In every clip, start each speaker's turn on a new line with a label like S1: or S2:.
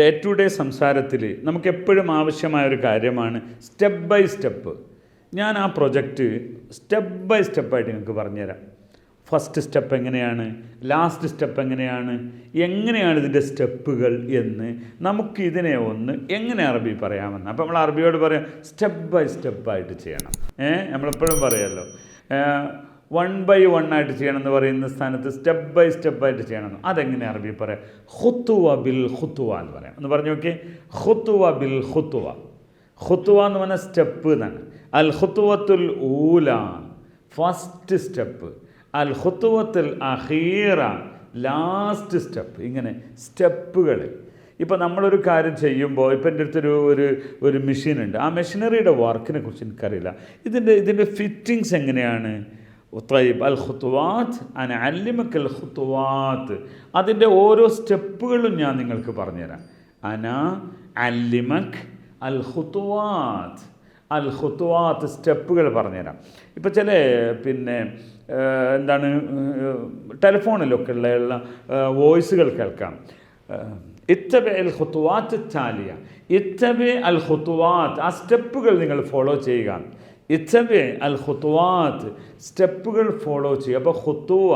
S1: Day to day സംസാരത്തിൽ നമുക്ക് എപ്പോഴും ആവശ്യമായ ഒരു കാര്യമാണ് സ്റ്റെപ്പ് ബൈ സ്റ്റെപ്പ്. ഞാൻ ആ പ്രൊജക്റ്റ് സ്റ്റെപ്പ് ബൈ സ്റ്റെപ്പായിട്ട് നിങ്ങൾക്ക് പറഞ്ഞുതരാം. ഫസ്റ്റ് സ്റ്റെപ്പ് എങ്ങനെയാണ്? ലാസ്റ്റ് സ്റ്റെപ്പ് എങ്ങനെയാണ്? എങ്ങനെയാണ് ഇതിന്റെ സ്റ്റെപ്പുകൾ എന്ന് നമുക്ക് ഇതിനെ ഒന്ന് എങ്ങനെ അറബി പറയാമെന്ന്. അപ്പോൾ നമ്മൾ അറബിയോട് പറയാം സ്റ്റെപ്പ് ബൈ സ്റ്റെപ്പായിട്ട് ചെയ്യണം. ഏഹ് നമ്മളെപ്പോഴും പറയാമല്ലോ വൺ ബൈ വൺ ആയിട്ട് ചെയ്യണം എന്ന് പറയുന്ന സ്ഥാനത്ത് സ്റ്റെപ്പ് ബൈ സ്റ്റെപ്പ് ആയിട്ട് ചെയ്യണം. അതെങ്ങനെ അറബി പറയാം? ഹുത്തുവ ബിൽ ഹുത്തുവ എന്ന് പറയാം. എന്ന് പറഞ്ഞു നോക്കി ഹുത്തുവ ബിൽ ഹുത്തുവ ഹുത്തുവ എന്ന് പറഞ്ഞാൽ സ്റ്റെപ്പ് എന്നാണ്. അൽ ഹുത്തുവത്തുൽ ഊല. ഫസ്റ്റ് സ്റ്റെപ്പ് അൽ ഹുത്തുവത്തുൽ അഹീറ ലാസ്റ്റ് സ്റ്റെപ്പ് ഇങ്ങനെ സ്റ്റെപ്പുകൾ ഇപ്പോൾ നമ്മളൊരു കാര്യം ചെയ്യുമ്പോൾ ഇപ്പം എന്റെ അടുത്തൊരു ഒരു ഒരു മെഷീനുണ്ട് ആ മെഷീനറിയുടെ വർക്കിനെ കുറിച്ച് എനിക്കറിയില്ല. ഇതിന്റെ ഇതിന്റെ ഫിറ്റിങ്സ് എങ്ങനെയാണ്? طيب الخطوات انا اعلمك الخطوات. അതിന്റെ ഓരോ സ്റ്റെപ്പുകളും ഞാൻ നിങ്ങൾക്ക് പറഞ്ഞു തരാം انا അൽ الخطوات. الخطوات സ്റ്റെപ്പുകൾ പറഞ്ഞു തരാം ഇപ്പോൾ ചില പിന്നെ എന്താണ് ടെലിഫോണിലൊക്കെ ഉള്ള വോയിസുകൾ കേൾക്കാം. ഇത്തബെ അൽ ഖുത്തുവാത്ത് ചാലിയ ഇത്തബെ അൽ ഖുത്തുവാത്ത് ആ സ്റ്റെപ്പുകൾ നിങ്ങൾ ഫോളോ ചെയ്യുക. ഇത്തബെ അൽ ഹുത്തുവാത്ത് സ്റ്റെപ്പുകൾ ഫോളോ ചെയ്യുക. അപ്പോൾ ഹുത്തുവ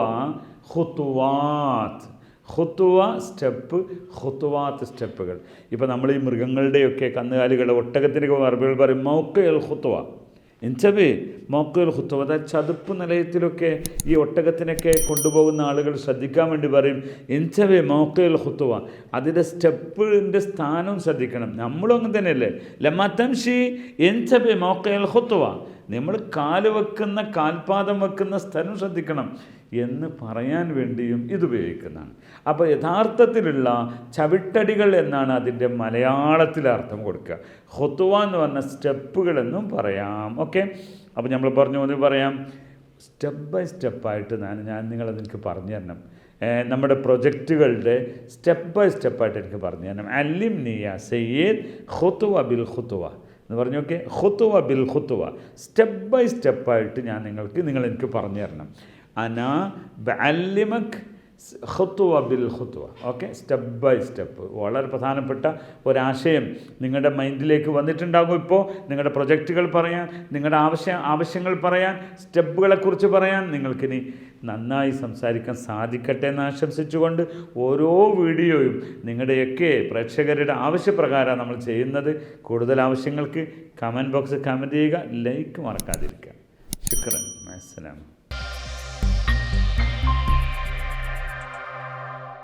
S1: ഹുത്തുവാത്ത് ഹുത്തുവ സ്റ്റെപ്പ് ഹുത്തുവാത്ത് സ്റ്റെപ്പുകൾ. ഇപ്പോൾ നമ്മൾ ഈ മൃഗങ്ങളുടെയൊക്കെ കന്നുകാലികളുടെ ഒട്ടകത്തിന്റെ അറബികൾ പറയും മൗക്കൽ ഖുത്തുവ എൻചബേ മോക്കുകൾ ഹുത്തുവ അതായത് ചതുപ്പ് നിലയത്തിലൊക്കെ ഈ ഒട്ടകത്തിനൊക്കെ കൊണ്ടുപോകുന്ന ആളുകൾ ശ്രദ്ധിക്കാൻ വേണ്ടി പറയും എന്നുവെച്ചാൽ മോക്കുകൾ ഹുത്തുവ അതിന്റെ സ്റ്റെപ്പിന്റെ സ്ഥാനവും ശ്രദ്ധിക്കണം. നമ്മളും അങ്ങനെ തന്നെയല്ലേ? ലമ്മത്തംഷി എന്നുവെച്ചാൽ മോക്കയൽ ഹുത്തുവ നമ്മൾ കാൽ വെക്കുന്ന കാൽപാദം വെക്കുന്ന സ്ഥലം ശ്രദ്ധിക്കണം. എന്ന് പറയാൻ വേണ്ടിയും ഇത് ഉപയോഗിക്കുന്നതാണ്. അപ്പോൾ യഥാർത്ഥത്തിലുള്ള ചവിട്ടടികൾ എന്നാണ് അതിന്റെ മലയാളത്തിൽ അർത്ഥം കൊടുക്കുക. ഹൊത്തുവ എന്ന് പറഞ്ഞ സ്റ്റെപ്പുകളെന്നും പറയാം. ഓക്കെ? അപ്പോൾ നമ്മൾ പറഞ്ഞു പോലെ പറയാം. സ്റ്റെപ്പ് ബൈ സ്റ്റെപ്പായിട്ട് ഞാൻ ഞാൻ നിങ്ങളത് എനിക്ക് പറഞ്ഞു തരണം. നമ്മുടെ പ്രൊജക്റ്റുകളുടെ സ്റ്റെപ്പ് ബൈ സ്റ്റെപ്പായിട്ട് എനിക്ക് പറഞ്ഞു തരണം. അല്ലിം നിയ സയ്യേദ് ഹുത്തുവ ബിൽ ഹുത്തുവ എന്ന് പറഞ്ഞു നോക്കിയേ ഹുത്തുവ ബിൽ ഹുത്തുവ സ്റ്റെപ്പ് ബൈ സ്റ്റെപ്പായിട്ട് ഞാൻ നിങ്ങൾക്ക് നിങ്ങൾ എനിക്ക് പറഞ്ഞു തരണം. അന ബഅല്ലിമക് ഹുത്തുവ ബിൽ ഹുത്തുവ ഓക്കെ സ്റ്റെപ്പ് ബൈ സ്റ്റെപ്പ്. വളരെ പ്രധാനപ്പെട്ട ഒരാശയം നിങ്ങളുടെ മൈൻഡിലേക്ക് വന്നിട്ടുണ്ടാകും ഇപ്പോൾ. നിങ്ങളുടെ പ്രൊജക്റ്റുകൾ പറയാൻ നിങ്ങളുടെ ആവശ്യ ആവശ്യങ്ങൾ പറയാൻ സ്റ്റെപ്പുകളെക്കുറിച്ച് പറയാൻ നിങ്ങൾക്കിനി നന്നായി സംസാരിക്കാൻ സാധിക്കട്ടെ എന്ന് ആശംസിച്ചുകൊണ്ട് ഓരോ വീഡിയോയും നിങ്ങളുടെയൊക്കെ പ്രേക്ഷകരുടെ ആവശ്യപ്രകാരം നമ്മൾ ചെയ്യുന്നത്. കൂടുതൽ ആവശ്യങ്ങൾക്ക് കമന്റ് ബോക്സ് കമന്റ് ചെയ്യുക. ലൈക്ക് മറക്കാതിരിക്കുക. ശുക്രൻ. അസ്സലാം